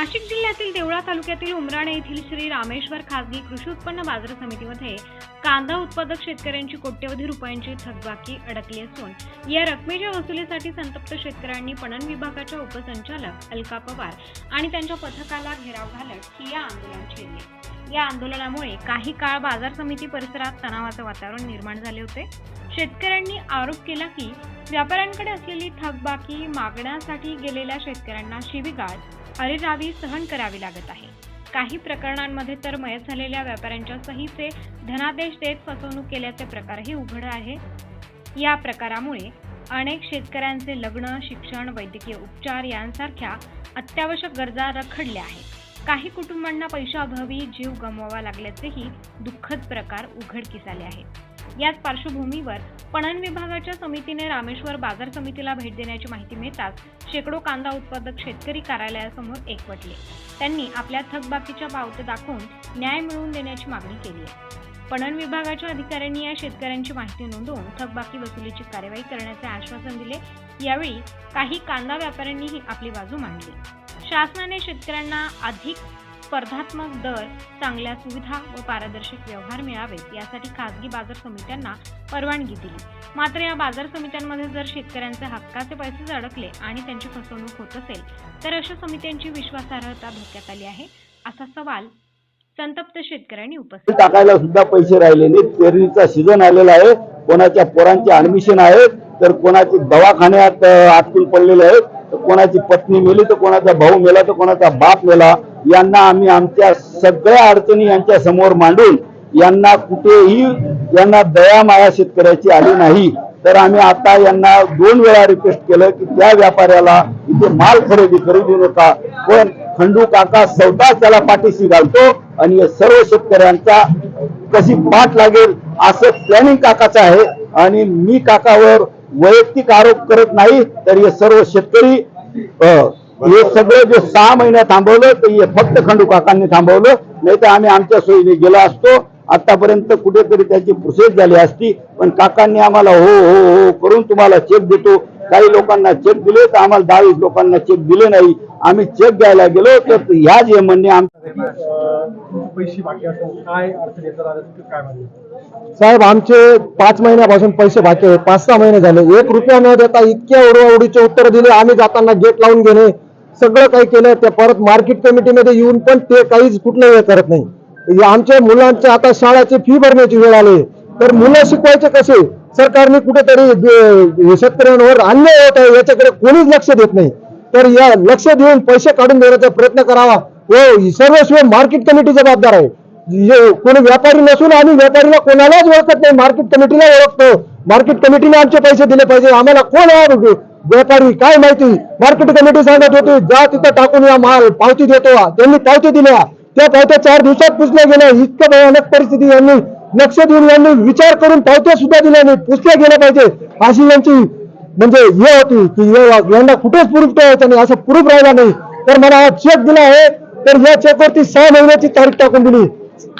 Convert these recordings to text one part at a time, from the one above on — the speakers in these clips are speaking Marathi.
नाशिक जिल्ह्यातील देवळा तालुक्यातील उमराणे येथील श्री रामेश्वर खासगी कृषी उत्पन्न बाजार समितीमध्ये कांदा उत्पादक शेतकऱ्यांची कोट्यवधी रुपयांची थकबाकी अडकली असून या रकमेच्या वसुलीसाठी संतप्त शेतकऱ्यांनी पणन विभागाच्या उपसंचालक अलका पवार आणि त्यांच्या पथकाला घेराव घालत ठिय्या आंदोलन छेडले. या आंदोलनामुळे काही काळ बाजार समिती परिसरात तणावाचं वातावरण निर्माण झाले होते. शेतकऱ्यांनी आरोप केला की व्यापाऱ्यांकडे असलेली थकबाकी मागण्यासाठी गेलेल्या शेतकऱ्यांना शिवीगाळ अरेरावी सहन करावी लागत आहे. काही प्रकरणांमध्ये तर मयत झालेल्या व्यापाऱ्यांच्या सहीचे धनादेश देत फसवणूक केल्याचे प्रकारही उघड आहे. या प्रकारामुळे अनेक शेतकऱ्यांचे लग्न शिक्षण वैद्यकीय उपचार यांसारख्या अत्यावश्यक गरजा रखडल्या आहेत. काही कुटुंबांना पैशाअभावी जीव गमवावा लागल्याचेही दुःखद प्रकार उघडकीस आले आहेत. याच पार्श्वभूमीवर पणन विभागाच्या समितीने रामेश्वर बाजार समितीला भेट देण्याची माहिती मिळताच शेकडो कांदा उत्पादक शेतकरी कार्यालयासमोर एकवटले. त्यांनी आपल्या थकबाकीच्या पावत्या दाखवून न्याय मिळवून देण्याची मागणी केली आहे. पणन विभागाच्या अधिकाऱ्यांनी या शेतकऱ्यांची माहिती नोंदवून थकबाकी वसुलीची कार्यवाही करण्याचे आश्वासन दिले. यावेळी काही कांदा व्यापाऱ्यांनीही आपली बाजू मांडली. शासनाने शेतकऱ्यांना अधिक स्पर्धात्मक दर चांगल्या सुविधा व पारदर्शक व्यवहार मिळावेत यासाठी खासगी बाजार समित्यांना परवानगी दिली. मात्र या बाजार समित्यांमध्ये जर शेतकऱ्यांचे हक्काचे पैसेच अडकले आणि त्यांची फसवणूक होत असेल तर अशा समित्यांची विश्वासार्हता धोक्यात आली आहे असा सवाल संतप्त शेतकऱ्यांनी उपस्थित टाकायला सुद्धा पैसे राहिले नाहीत. पेरणीचा सीझन आलेला आहे. कोणाच्या पोरांचे ऍडमिशन आहे तर कोणाचे दवाखान्यात आटकून पडलेले आहेत. तर कोणाची पत्नी मेली तर कोणाचा भाऊ मेला तर कोणाचा बाप मेला यांना आम्ही आमच्या सगळ्या अडचणी यांच्या समोर मांडून यांना कुठेही यांना दया माया शेतकऱ्याची आली नाही. तर आम्ही आता यांना दोन वेळा रिक्वेस्ट केलं की त्या व्यापाऱ्याला इथे माल खरेदी करू देऊ नका. पण खंडू काका स्वतः त्याला पाठीशी घालतो आणि या सर्व शेतकऱ्यांचा कशी पाठ लागेल असं प्लॅनिंग काकाचं आहे. आणि मी काकावर वैयक्तिक आरोप करत नाही तर हे सर्व शेतकरी हे सगळं जे सहा महिने थांबवलं तर हे फक्त खंडू काकांनी थांबवलं. नाही तर आम्ही आमच्या सोयीने गेलो असतो. आतापर्यंत कुठेतरी त्याची प्रोसेस झाली असती. पण काकांनी आम्हाला हो हो हो करून तुम्हाला चेक देतो. काही लोकांना चेक दिले तर आम्हाला दहावीस लोकांना चेक दिले नाही. आम्ही चेक द्यायला गेलो तर ह्या जे म्हणणे आमच्या पैसे बाकी असतात काय अर्थ घेतला आल्या काय म्हणले साहेब आमचे पाच महिन्यापासून पैसे बाकी आहेत. पाच सहा महिने झाले. एक रुपया न देता इतक्या उडवाउडीचे उत्तर दिले. आम्ही जाताना गेट लावून घेणे सगळं काही केलं. ते परत मार्केट कमिटीमध्ये येऊन पण ते काहीच कुठलं हे करत नाही. आमच्या मुलांच्या आता शाळेची फी भरण्याची वेळ आली. तर मुलं शिकवायचे कसे? सरकारने कुठेतरी शेतकऱ्यांवर अन्याय होत आहे याच्याकडे कोणीच लक्ष देत नाही. तर या लक्ष देऊन पैसे काढून देण्याचा प्रयत्न करावा. व सर्वस्व मार्केट कमिटी जबाबदार आहे. कोणी व्यापारी नसून आम्ही व्यापारीला कोणालाच ओळखत नाही. मार्केट कमिटीला ओळखतो. मार्केट कमिटीने आमचे पैसे दिले पाहिजे. आम्हाला कोण आहे व्यापारी काय माहिती? मार्केट कमिटी सांगत होती जा तिथं टाकून या माल पावती देतो त्यांनी पावती दिल्या. त्या पावत्या चार दिवसात पुसल्या गेल्या. इतकं भयानक परिस्थिती यांनी लक्ष देऊन यांनी विचार करून पावत्या सुद्धा दिल्या नाही पुसल्या गेल्या पाहिजे. अशी यांची म्हणजे हे होती की यांना कुठेच प्रूफ ठेवायचं नाही. असं प्रूफ राहिला नाही. तर मला चेक दिला आहे. तर या चेकवरती सहा महिन्याची तारीख टाकून दिली.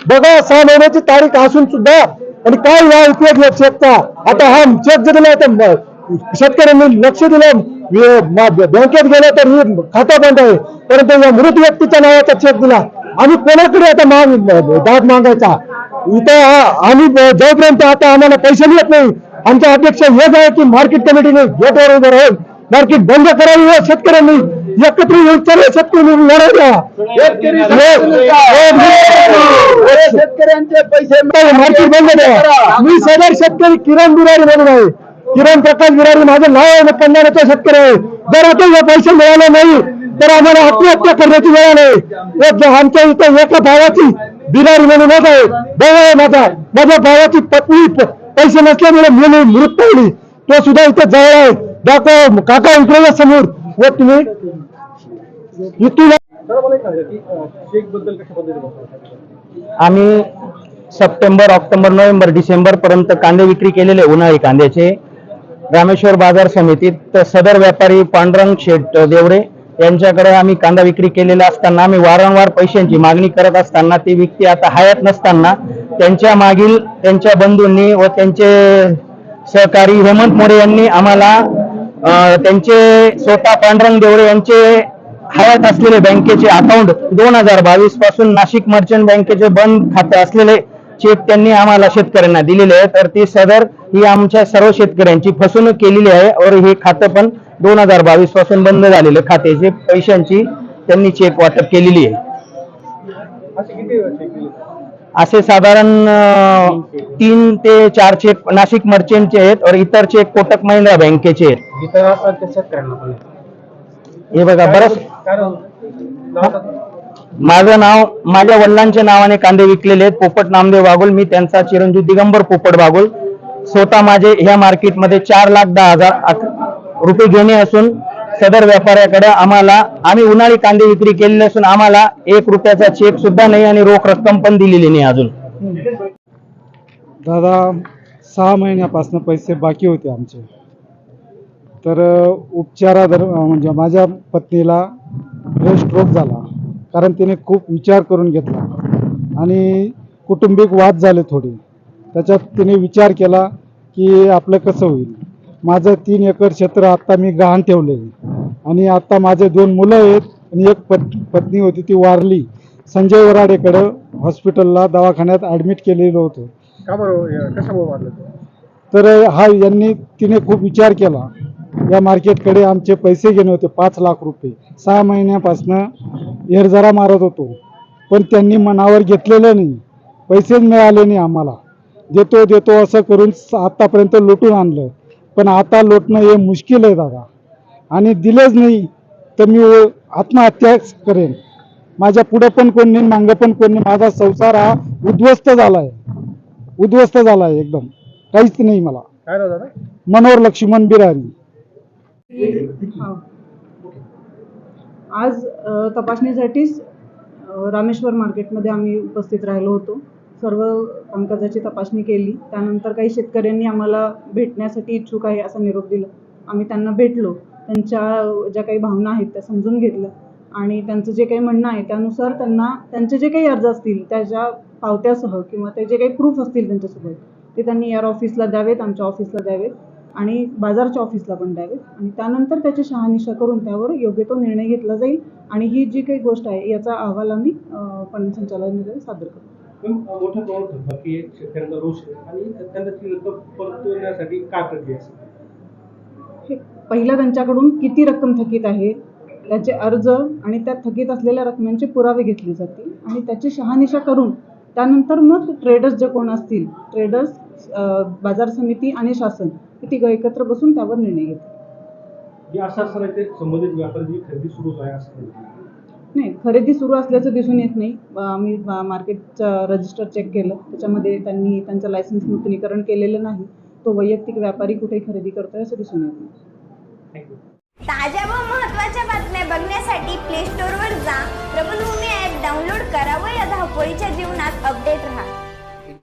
बघा सहा महिन्याची तारीख असून सुद्धा आणि काय या उपयोग या चेकचा आता हा चेक जर दिला तर शेतकऱ्यांनी लक्ष दिलं बँकेत गेलं तर ही खाता बंद आहे. परंतु या मृत व्यक्तीच्या नावाचा चेक दिला. आम्ही कोणाकडे आता माग दाद मागायचा? इथं आम्ही जोपर्यंत आता आम्हाला पैसे मिळत नाही आमच्या अपेक्षा हेच आहे की मार्केट कमिटीने गेटवर उभं राहून मार्केट बंद करावी व शेतकऱ्यांनी एकत्र येऊन सर्व शेतकरी लढाई द्या. शेतकऱ्यांचे पैसे मार्केट बंद द्या मी सदर शेतकरी किरण बिरारी म्हणून आहे. किरण प्रकाश बिरारी माझं नाव आहे कन्याचा शेतकरी आहे. जर आता हे पैसे मिळाले नाही तर आम्हाला आत्महत्या करण्याची वेळ नाही आमच्या इथं एका भावाची बिरारी म्हणून एक आहे. आहे माझा. माझ्या भावाची पत्नी पैसे नसल्यामुळे मुली मृत पावली तो सुद्धा इथं जवळ आहे. काका या समोर. व तुम्ही आम्ही सप्टेंबर ऑक्टोबर नोव्हेंबर डिसेंबर पर्यंत कांदे विक्री केलेले उन्हाळी कांद्याचे. रामेश्वर बाजार समितीत सदर व्यापारी पांडुरंग शेठ देवरे यांच्याकडे आम्ही कांदा विक्री केलेला असताना आम्ही वारंवार पैशांची मागणी करत असताना ती व्यक्ती आता हयात नसताना त्यांच्या मागील त्यांच्या बंधूंनी व त्यांचे सहकारी हेमंत मोरे यांनी आम्हाला त्यांचे स्वतः पांडुरंग देवरे यांचे हयात असलेले बँकेचे अकाउंट दोन हजार बावीसपासून नाशिक मर्चंट बँकेचे बंद खाते असलेले चेक त्यांनी आम्हाला शेतकऱ्यांना दिलेले आहे तर ती सदर ही आमच्या सर्व शेतकऱ्यांची फसवणूक केलेली आहे. और हे खातं पण दोन हजार बावीसपासून बंद झालेलं खात्याचे पैशांची त्यांनी चेक वाटप केलेली आहे. असे साधारण तीन ते चार चेक नाशिक मर्चंटचे आहेत. और इतर चेक कोटक महिंद्रा बँकेचे आहेत इतर असतात त्या शेतकऱ्यांना पण हे बघा बरंच सांगा. माझं नाव माझ्या वडिलांच्या नावाने कांदे विकलेले आहेत. पोपट नामदेव बागुल मी त्यांचा चिरंजीव दिगंबर पोपट बागुल. स्वतः माझे ह्या मार्केटमध्ये चार लाख दहा हजार रुपये घेणे असून सदर व्यापाऱ्याकडे आम्हाला आम्ही उन्हाळी कांदे विक्री केलेले असून आम्हाला एक रुपयाचा चेक सुद्धा नाही आणि रोख रक्कम पण दिलेली नाही अजून. दादा सहा महिन्यापासून पैसे बाकी होते आमचे. तर उपचारादर म्हणजे माझ्या पत्नीला ब्रेन स्ट्रोक झाला. कारण तिने खूप विचार करून घेतला. आणि कौटुंबिक वाद झाले थोडे. त्याच्यात तिने विचार केला की आपलं कसं होईल? माझं तीन एकर क्षेत्र आत्ता मी गहाण ठेवलं आहे आणि आत्ता माझे दोन मुलं आहेत आणि एक पत पत्नी होती ती वारली. संजय वराडेकडं हॉस्पिटलला दवाखान्यात ॲडमिट केलेलं होतं. का कशामुळे? तर हा यांनी तिने खूप विचार केला. या मार्केटकडे आमचे पैसे घेणे होते पाच लाख रुपये. सहा महिन्यापासनं एरजरा मारत होतो. पण त्यांनी मनावर घेतलेलं नाही. पैसेच मिळाले नाही आम्हाला. देतो देतो असं करून आत्तापर्यंत लुटून आणलं. पण आता लोटणं हे मुश्किल आहे दादा. आणि दिलेच नाही तर मी आत्महत्याच करेन. माझ्या पुढं पण कोण नाही मागं पण कोण नाही. माझा संसार हा उद्ध्वस्त झाला आहे उद्ध्वस्त झाला आहे एकदम. काहीच नाही मला. काय दादा? मनोहर लक्ष्मण बिरारी. आज तपासणीसाठीच रामेश्वर मार्केटमध्ये आम्ही उपस्थित राहिलो होतो. सर्व कामकाजाची तपासणी केली. त्यानंतर काही शेतकऱ्यांनी आम्हाला भेटण्यासाठी इच्छुक आहे असा निरोप दिला. आम्ही त्यांना भेटलो. त्यांच्या ज्या काही भावना आहेत त्या समजून घेतल्या. आणि त्यांचं जे काही म्हणणं आहे त्यानुसार त्यांना त्यांचे जे काही अर्ज असतील त्याच्या पावत्यासह किंवा ते जे काही प्रूफ असतील त्यांच्यासोबत ते त्यांनी एअर ऑफिसला द्यावेत आमच्या ऑफिसला द्यावेत. आणि बाजारच्या ऑफिसला पण द्यावेत आणि त्यानंतर त्याची शहानिशा करून त्यावर योग्य तो निर्णय घेतला जाईल. आणि ही जी काही गोष्ट आहे याचा अहवाल आम्ही पणन संचालनालयाला सादर करू पण मोठ्या प्रमाणात थकबाकी आहे शेतकऱ्यांचा रोष आणि त्यांना ती रक्कम परतवण्यासाठी काय प्रक्रिया असेल? पहिलं त्यांच्याकडून किती रक्कम थकीत आहे त्याचे अर्ज आणि त्या थकीत असलेल्या रकमांचे पुरावे घेतले जातील. आणि त्याची शहानिशा करून त्यानंतर मग ट्रेडर्स जे कोण असतील ट्रेडर्स बाजार समिती आणि शासन तिघं एकत्र बसून त्यावर निर्णय घेतील. जे असं असताना ते संबंधित खरेदी आहे असं नाही. खरेदी सुरू असल्याचं दिसून येत नाही. आम्ही मार्केटचं रजिस्टर चेक केलं. त्याच्यामध्ये त्यांनी त्यांचं लायसन्स नूतनीकरण केलेलं नाही. तो वैयक्तिक व्यापारी कुठेही खरेदी करतोय असं दिसून येत नाही. थँक्यू ताज्या व महत्त्वाच्या बातम्या बघण्यासाठी प्ले स्टोअरवर जा. प्रबलभूमी ॲप डाउनलोड करा व या धावपळीच्या जीवनात अपडेट राहा.